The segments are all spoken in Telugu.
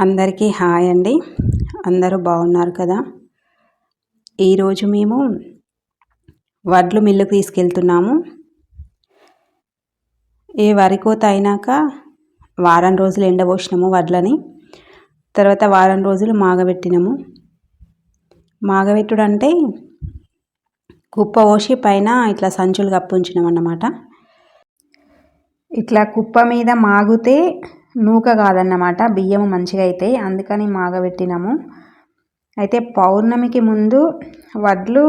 అందరికీ హాయ్ అండి. అందరూ బాగున్నారు కదా? ఈరోజు మేము వడ్లు మిల్లుకు తీసుకెళ్తున్నాము. ఏ వరి కోత అయినాక వారం రోజులు ఎండబోసినాము వడ్లని. తర్వాత వారం రోజులు మాగబెట్టినాము. మాగబెట్టుడు అంటే కుప్ప పోసి పైన ఇట్లా సంచులు కప్పించినాం అన్నమాట ఇట్లా కుప్ప మీద మాగితే నూక కాదన్నమాట. బియ్యం మంచిగా అవుతాయి అందుకని మాగబెట్టినాము. అయితే పౌర్ణమికి ముందు వడ్లు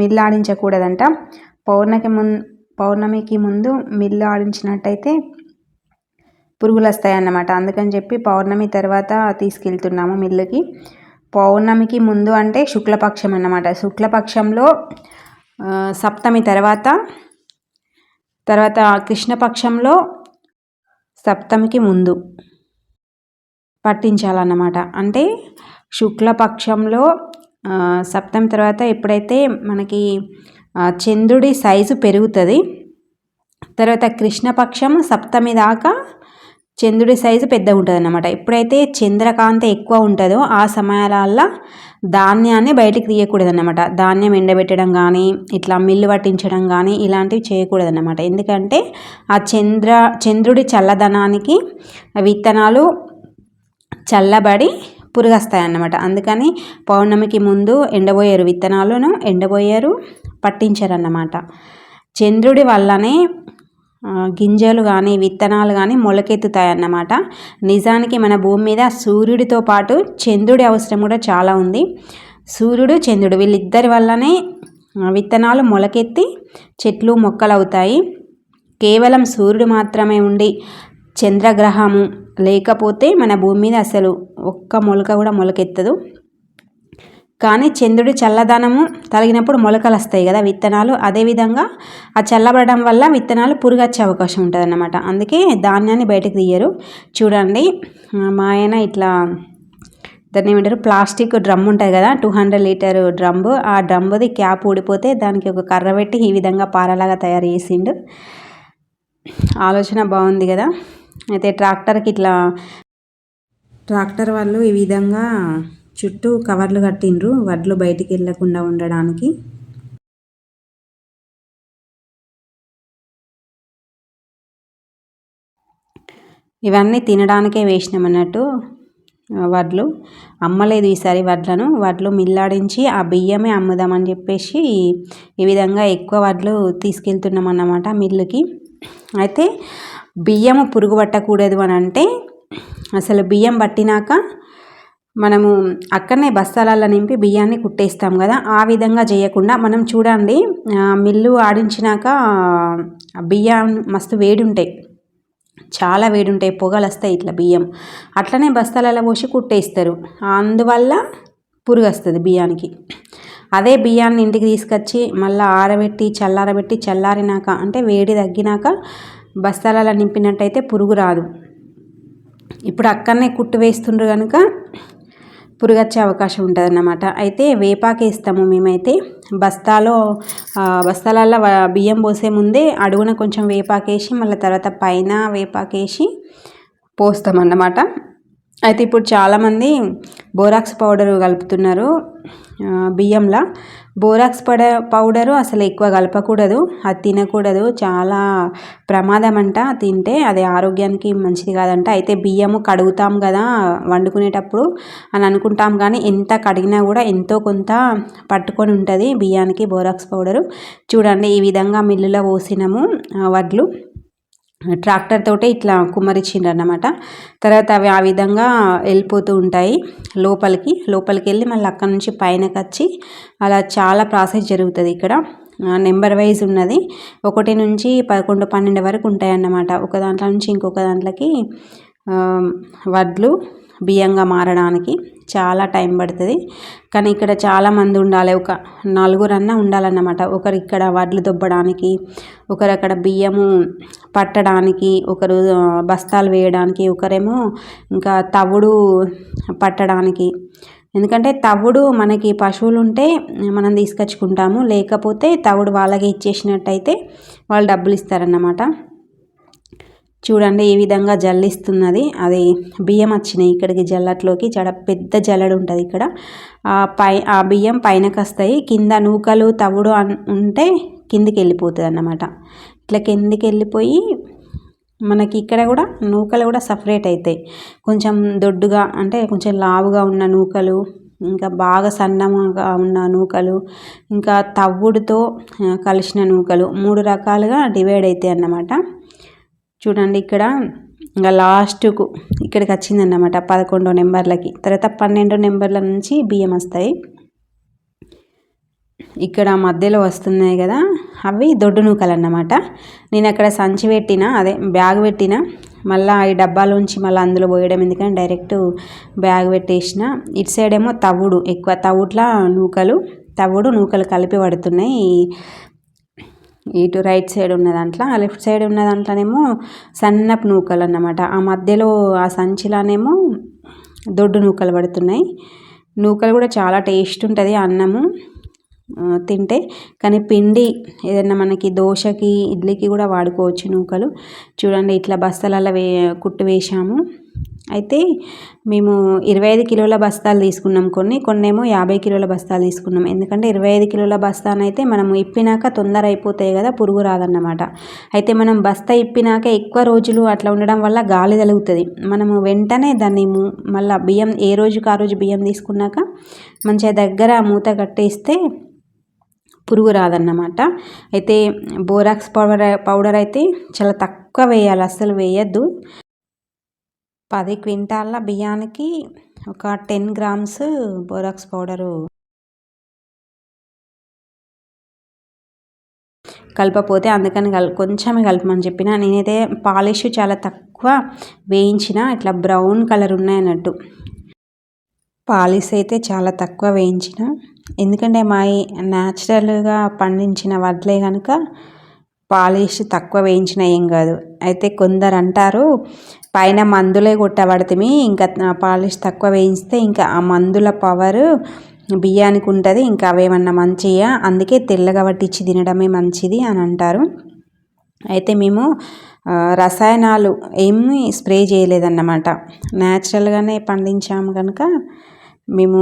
మిల్లు ఆడించకూడదంట పౌర్ణమికి ముందు పౌర్ణమికి ముందు మిల్లు ఆడించినట్టయితే పురుగులు వస్తాయి అన్నమాట అందుకని చెప్పి పౌర్ణమి తర్వాత తీసుకెళ్తున్నాము మిల్లుకి. పౌర్ణమికి ముందు అంటే శుక్లపక్షం అన్నమాట. శుక్లపక్షంలో సప్తమి తర్వాత తర్వాత కృష్ణపక్షంలో సప్తమికి ముందు పట్టించాలన్నమాట. అంటే శుక్లపక్షంలో సప్తమి తర్వాత ఎప్పుడైతే మనకి చంద్రుడి సైజు పెరుగుతుంది తర్వాత కృష్ణపక్షం సప్తమి దాకా చంద్రుడి సైజు పెద్దగా ఉంటుంది అన్నమాట ఎప్పుడైతే చంద్రకాంత ఎక్కువ ఉంటుందో ఆ సమయాలల్లో ధాన్యాన్ని బయటికి తీయకూడదన్నమాట. ధాన్యం ఎండబెట్టడం కానీ ఇట్లా మిల్లు పట్టించడం కానీ ఇలాంటివి చేయకూడదు ఎందుకంటే ఆ చంద్ర చంద్రుడి చల్లదనానికి విత్తనాలు చల్లబడి పురుగస్తాయి అన్నమాట అందుకని పౌర్ణమికి ముందు ఎండబోయారు విత్తనాలను ఎండబోయారు పట్టించారన్నమాట. చంద్రుడి వల్లనే గింజలు కానీ విత్తనాలు కానీ మొలకెత్తుతాయి అన్నమాట నిజానికి మన భూమి మీద సూర్యుడితో పాటు చంద్రుడి అవసరం కూడా చాలా ఉంది. సూర్యుడు చంద్రుడు వీళ్ళిద్దరి వల్లనే విత్తనాలు మొలకెత్తి చెట్లు మొక్కలు అవుతాయి కేవలం సూర్యుడు మాత్రమే ఉండి చంద్రగ్రహము లేకపోతే మన భూమి మీద అసలు ఒక్క మొలక కూడా మొలకెత్తదు. కానీ చంద్రుడి చల్లదనము తగినప్పుడు మొలకలు వస్తాయి కదా విత్తనాలు. అదేవిధంగా ఆ చల్లబడడం వల్ల విత్తనాలు పురుగొచ్చే అవకాశం ఉంటుంది అన్నమాట అందుకే ధాన్యాన్ని బయటకు తీయరు. చూడండి మా ఆయన ఇట్లా దాన్ని ఏమంటారు? ప్లాస్టిక్ డ్రమ్ ఉంటుంది కదా టూ హండ్రెడ్ లీటర్ డ్రమ్ము. ఆ డ్రమ్ది క్యాప్ ఊడిపోతే దానికి ఒక కర్ర పెట్టి ఈ విధంగా పారలాగా తయారు చేసిండు. ఆలోచన బాగుంది కదా. అయితే ట్రాక్టర్కి ఇట్లా ట్రాక్టర్ వాళ్ళు ఈ విధంగా చుట్టూ కవర్లు కట్టిండ్రు వడ్లు బయటికి వెళ్ళకుండా ఉండడానికి. ఇవన్నీ తినడానికే వేసినామన్నట్టు వడ్లు. అమ్మలేదు ఈసారి వడ్లను. వడ్లు మిల్లాడించి ఆ బియ్యమే అమ్ముదామని చెప్పేసి ఈ విధంగా ఎక్కువ వడ్లు తీసుకెళ్తున్నాం అన్నమాట మిల్లుకి. అయితే బియ్యము పురుగు పట్టకూడదు అని అంటే అసలు బియ్యం పట్టినాక మనము అక్కడనే బస్తాలలో నింపి బియ్యాన్ని కుట్టేస్తాం కదా. ఆ విధంగా చేయకుండా మనం చూడండి మిల్లు ఆడించినాక బియ్యం మస్తు వేడుంటాయి. చాలా వేడుంటాయి పొగలు వస్తాయి ఇట్లా బియ్యం. అట్లనే బస్తాలలో పోసి కుట్టేస్తారు. అందువల్ల పురుగు వస్తుంది బియ్యానికి. అదే బియ్యాన్ని ఇంటికి తీసుకొచ్చి మళ్ళీ ఆరబెట్టి చల్లారబెట్టి చల్లారినాక అంటే వేడి తగ్గినాక బస్తాలలో నింపినట్టయితే పురుగు రాదు. ఇప్పుడు అక్కడనే కుట్టు వేస్తుండ్రు కనుక పురుగొచ్చే అవకాశం ఉంటుంది అన్నమాట అయితే వేపాకు వేస్తాము మేమైతే. బస్తాలో బస్తాలలో బియ్యం పోసే ముందే అడుగున కొంచెం వేపాకేసి మళ్ళీ తర్వాత పైన వేపాకేసి పోస్తామన్నమాట. అయితే ఇప్పుడు చాలామంది బోరాక్స్ పౌడర్ కలుపుతున్నారు. బియ్యంలో. బోరాక్స్ పడ పౌడరు అసలు ఎక్కువ కలపకూడదు. అది తినకూడదు. చాలా ప్రమాదం అంట తింటే అది ఆరోగ్యానికి మంచిది కాదంట. అయితే బియ్యము కడుగుతాం కదా వండుకునేటప్పుడు అని అనుకుంటాం కానీ ఎంత కడిగినా కూడా ఎంతో కొంత పట్టుకొని ఉంటుంది బియ్యానికి బోరాక్స్ పౌడరు. చూడండి ఈ విధంగా మిల్లులో పోసినాము వడ్లు. ట్రాక్టర్ తోటే ఇట్లా కుమ్మరిచ్చిండ్రు అన్నమాట తర్వాత అవి ఆ విధంగా వెళ్ళిపోతూ ఉంటాయి లోపలికి. లోపలికి వెళ్ళి మళ్ళీ అక్కడ నుంచి పైనకి వచ్చి అలా చాలా ప్రాసెస్ జరుగుతుంది ఇక్కడ. నెంబర్ వైజ్ ఉన్నది. ఒకటి నుంచి పదకొండు పన్నెండు వరకు ఉంటాయి అన్నమాట ఒక దాంట్లో నుంచి ఇంకొక దాంట్లోకి వడ్లు బియ్యంగా మారడానికి చాలా టైం పడుతుంది. కానీ ఇక్కడ చాలామంది ఉండాలి. ఒక నలుగురన్నా ఉండాలన్నమాట. ఒకరు ఇక్కడ వడ్లు దొబ్బడానికి ఒకరు అక్కడ బియ్యము పట్టడానికి ఒకరు బస్తాలు వేయడానికి ఒకరేమో ఇంకా తవుడు పట్టడానికి. ఎందుకంటే తవుడు మనకి పశువులు ఉంటే మనం తీసుకొచ్చుకుంటాము. లేకపోతే తవుడు వాళ్ళకి ఇచ్చేసినట్టయితే వాళ్ళు డబ్బులు ఇస్తారన్నమాట. చూడండి ఈ విధంగా జల్లిస్తున్నది. అది బియ్యం వచ్చినాయి ఇక్కడికి జల్లట్లోకి. చాలా పెద్ద జల్లడు ఉంటుంది ఇక్కడ. ఆ పై ఆ బియ్యం పైనకి వస్తాయి. కింద నూకలు తవుడు ఉంటే కిందికి వెళ్ళిపోతుంది అన్నమాట ఇట్లా కిందికి వెళ్ళిపోయి మనకి ఇక్కడ కూడా నూకలు కూడా సపరేట్ అవుతాయి కొంచెం దొడ్డుగా అంటే కొంచెం లావుగా ఉన్న నూకలు ఇంకా బాగా సన్నగా ఉన్న నూకలు ఇంకా తవ్వుడుతో కలిసిన నూకలు మూడు రకాలుగా డివైడ్ అవుతాయి అన్నమాట. చూడండి ఇక్కడ. ఇంకా లాస్ట్కు ఇక్కడికి వచ్చిందన్నమాట పదకొండో నెంబర్లకి. తర్వాత పన్నెండో నెంబర్ల నుంచి బియ్యం వస్తాయి. ఇక్కడ మధ్యలో వస్తున్నాయి కదా అవి దొడ్డు నూకలు అన్నమాట నేను అక్కడ సంచి పెట్టిన అదే బ్యాగ్ పెట్టిన మళ్ళీ ఈ డబ్బాలోంచి మళ్ళీ అందులో పోయడం ఎందుకంటే డైరెక్ట్ బ్యాగ్ పెట్టేసిన. ఇటు సైడ్ ఏమో తవుడు ఎక్కువ తవుట్ల నూకలు తవుడు నూకలు కలిపి పడుతున్నాయి. ఇటు రైట్ సైడ్ ఉన్న దాంట్లో ఆ లెఫ్ట్ సైడ్ ఉన్న దాంట్లోనేమో సన్నపు నూకలు అన్నమాట ఆ మధ్యలో ఆ సంచిలానేమో దొడ్డు నూకలు పడుతున్నాయి. నూకలు కూడా చాలా టేస్ట్ ఉంటుంది అన్నము. తింటే. కానీ పిండి ఏదైనా మనకి దోశకి ఇడ్లీకి కూడా వాడుకోవచ్చు నూకలు. చూడండి ఇట్లా బస్తాలలో వే కుట్టు వేసాము అయితే మేము ఇరవై ఐదు కిలోల బస్తాలు తీసుకున్నాం కొన్ని కొన్నేమో యాభై కిలోల బస్తాలు తీసుకున్నాం. ఎందుకంటే ఇరవై ఐదు కిలోల బస్తానైతే మనం ఇప్పినాక తొందర అయిపోతాయి కదా పురుగు రాదన్నమాట. అయితే మనం బస్తా ఇప్పినాక ఎక్కువ రోజులు అట్లా ఉండడం వల్ల గాలి తలుగుతుంది మనము వెంటనే దాన్ని మళ్ళీ బియ్యం ఏ రోజుకి ఆ రోజు బియ్యం తీసుకున్నాక మంచిగా దగ్గర మూత కట్టేస్తే పురుగు రాదన్నమాట. అయితే బోరాక్స్ పౌడర్ పౌడర్ అయితే చాలా తక్కువ వేయాలి అస్సలు వేయద్దు. పది క్వింటాళ్ళ బియ్యానికి ఒక టెన్ గ్రామ్స్ బోరాక్స్ పౌడరు కలపపోతే అందుకని కల్ కొంచెమే కలపమని చెప్పిన. నేనైతే పాలిష్ చాలా తక్కువ వేయించిన ఇట్లా బ్రౌన్ కలర్ ఉన్నాయన్నట్టు. పాలిష్ అయితే చాలా తక్కువ వేయించిన. ఎందుకంటే మా న్యాచురల్గా పండించిన వడ్లే కనుక పాలిష్ తక్కువ వేయించిన ఏం కాదు. అయితే కొందరు అంటారు పైన మందులే కొట్టబడితే ఇంకా పాలిష్ తక్కువ వేయిస్తే ఇంకా ఆ మందుల పవర్ బియ్యానికి ఉంటుంది. ఇంకా అవేమన్నా మంచిగా అందుకే తెల్లగా పట్టించి తినడమే మంచిది అని అంటారు. అయితే మేము రసాయనాలు ఏమీ స్ప్రే చేయలేదన్నమాట. న్యాచురల్గానే పండించాము కనుక మేము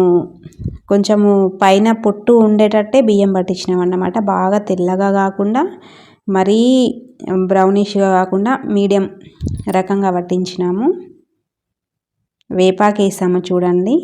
కొంచెము పైన పొట్టు ఉండేటట్టే బియ్యం పట్టించినాం అన్నమాట బాగా తెల్లగా కాకుండా మరీ బ్రౌనిష్గా కాకుండా మీడియం రకంగా పట్టించినాము వేపాకు వేసాము చూడండి.